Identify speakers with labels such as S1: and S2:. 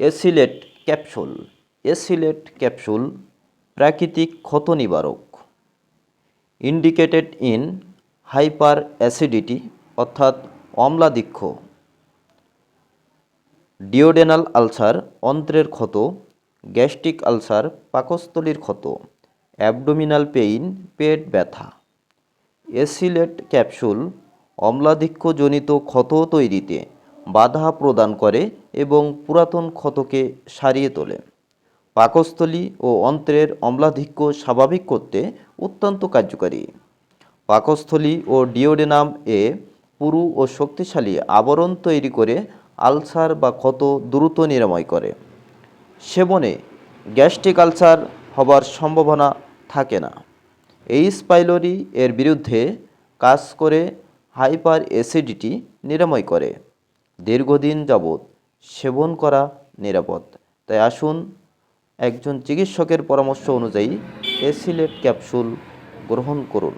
S1: এসিলেট capsule. এসিলেট capsule প্রাকৃতিক ক্ষত নিবারক ইন্ডিকেটেড ইন হাইপার অ্যাসিডিটি অর্থাৎ অম্লাদিক্ষ। ডিওডেনাল আলসার অন্ত্রের ক্ষত, গ্যাস্ট্রিক আলসার পাকস্থলীর ক্ষত, অ্যাবডোমিনাল পেইন, পেট ব্যথা। এসিলেট ক্যাপসুল অম্লাধিক্যজনিত ক্ষত তৈরিতে বাধা প্রদান করে এবং পুরাতন ক্ষতকে সারিয়ে তোলে। পাকস্থলী ও অন্ত্রের অম্লাধিক্য স্বাভাবিক করতে অত্যন্ত কার্যকারী। পাকস্থলী ও ডিওডেনাম এ পুরু ও শক্তিশালী আবরণ তৈরি করে আলসার বা ক্ষত দ্রুত নিরাময় করে। সেবনে গ্যাস্ট্রিক আলসার হবার সম্ভাবনা থাকে না। এই স্পাইলোরি এর বিরুদ্ধে কাজ করে হাইপার অ্যাসিডিটি নিরাময় করে। দীর্ঘদিন যাবৎ সেবন করা নিরাপদ। তাই আসুন, একজন চিকিৎসকের পরামর্শ অনুযায়ী এসিলেট ক্যাপসুল গ্রহণ করুন।